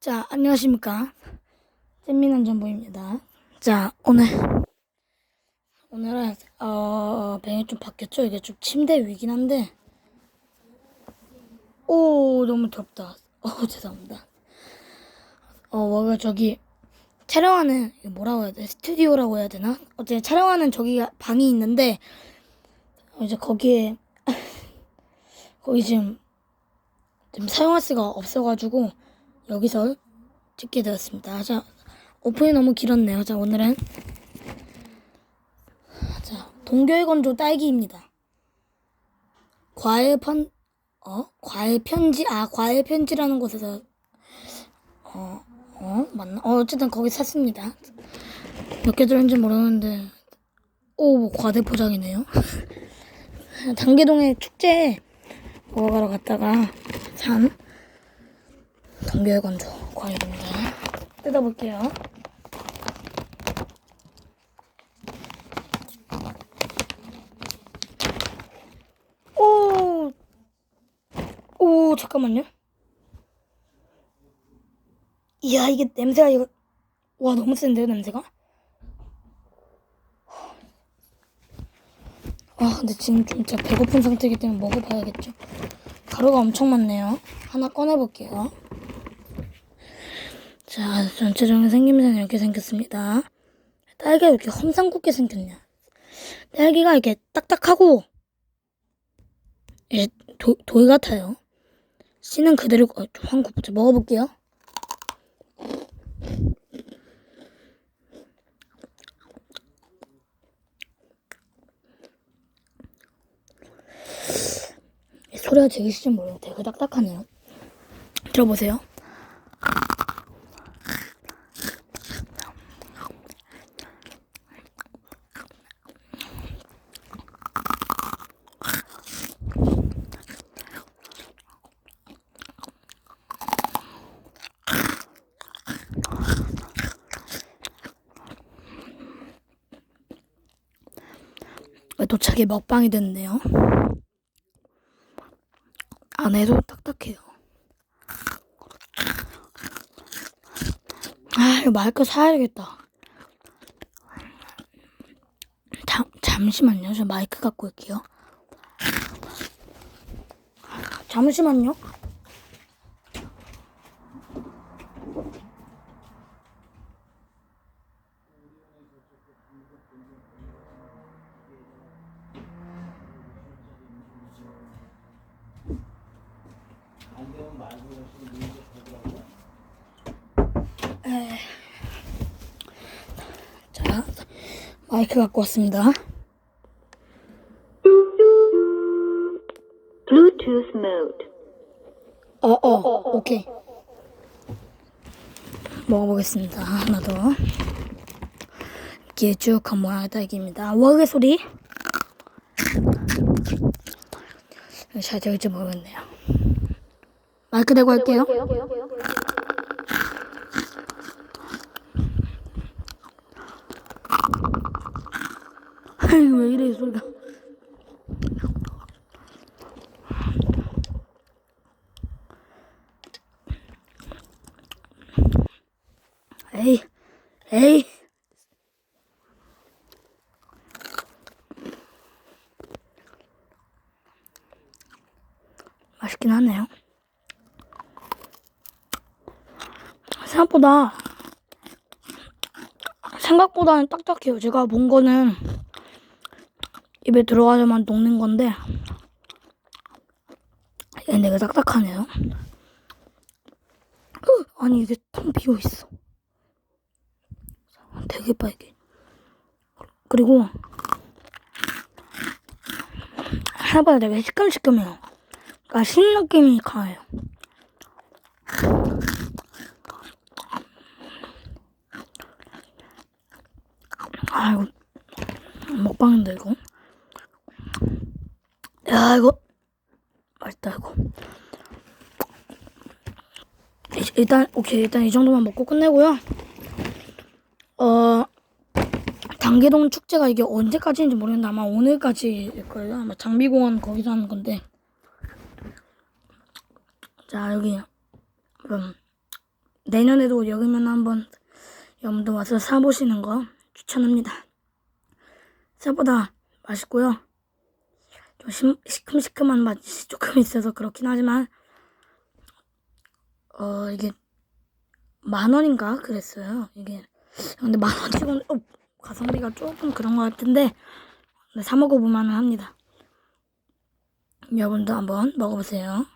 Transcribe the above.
자, 안녕하십니까. 잼민한 전보입니다. 자, 오늘, 오늘은, 어, 배경이 좀 바뀌었죠? 이게 좀 침대 위긴 한데, 오, 너무 덥다. 어, 죄송합니다. 어, 원래 저기, 촬영하는, 뭐라고 해야 돼? 스튜디오라고 해야 되나? 어쨌든 촬영하는 저기 방이 있는데, 어, 이제 거기에, 거기 지금, 지금 사용할 수가 없어가지고, 여기서 찍게 되었습니다. 자, 오픈이 너무 길었네요. 자, 오늘은 자, 동교의 건조 딸기입니다. 과일 편, 어? 과일 편지, 아, 과일 편지라는 곳에서, 어, 어, 맞나? 어, 어쨌든 거기 샀습니다. 몇 개 들었는지 모르는데, 오, 뭐 과대 포장이네요. 단계동의 축제에 먹어가러 갔다가 산 동결 건조 과일입니다. 뜯어볼게요. 오, 오, 잠깐만요. 이야, 이게 냄새가 이거, 와, 너무 센데요, 냄새가? 아, 근데 지금 좀 제가 배고픈 상태이기 때문에 먹어봐야겠죠. 가루가 엄청 많네요. 하나 꺼내볼게요. 자, 전체적인 생김새는 이렇게 생겼습니다. 딸기가 이렇게 험상궂게 생겼냐. 딸기가 이렇게 딱딱하고, 이제 도, 돌 같아요. 씨는 그대로, 어, 좀 한국 보자. 먹어볼게요. 이 소리가 들리실지 모르겠는데 되게 딱딱하네요. 들어보세요. 도착이 먹방이 됐네요. 안에도 딱딱해요. 아, 이거 마이크 사야겠다. 잠, 잠시만요. 저 마이크 갖고 올게요. 잠시만요. 자, 마이크 갖고 왔습니다. Bluetooth mode. 어, 어, 오케이. 먹어보겠습니다. 하나 더. 길쭉한 모양의 딸기입니다. 워그 소리. 잘 들을지 모르겠네요. 마이크 대고 할게요. 아이고, 왜 이래, 이 소리가. 에이, 에이. 맛있긴 하네요. 생각보다, 생각보다는 딱딱해요. 제가 본 거는 입에 들어가자마자 녹는 건데, 얘는 되게 딱딱하네요. 으, 아니, 이게 텅 비어 있어. 되게 빨개. 그리고 해봐야 되게 시큼시큼해요. 그러니까 신 느낌이 강해요. 아 이거 먹방인데 이거. 야 이거 맛있다 이거. 일- 일단 오케이 일단 이 정도만 먹고 끝내고요. 어, 단계동 축제가 이게 언제까지인지 모르겠는데 아마 오늘까지일 거예요. 아마 장비공원 거기서 하는 건데. 자, 여기, 음, 내년에도 여기면 한번 여러분도 와서 사보시는 거 추천합니다. 생각보다 맛있고요. 좀 심, 시큼시큼한 맛이 조금 있어서 그렇긴 하지만 어 이게 만 원인가 그랬어요. 이게 근데 만 원치고는 어, 가성비가 조금 그런 것 같은데 네, 사 먹어보면 합니다. 여러분도 한번 먹어보세요.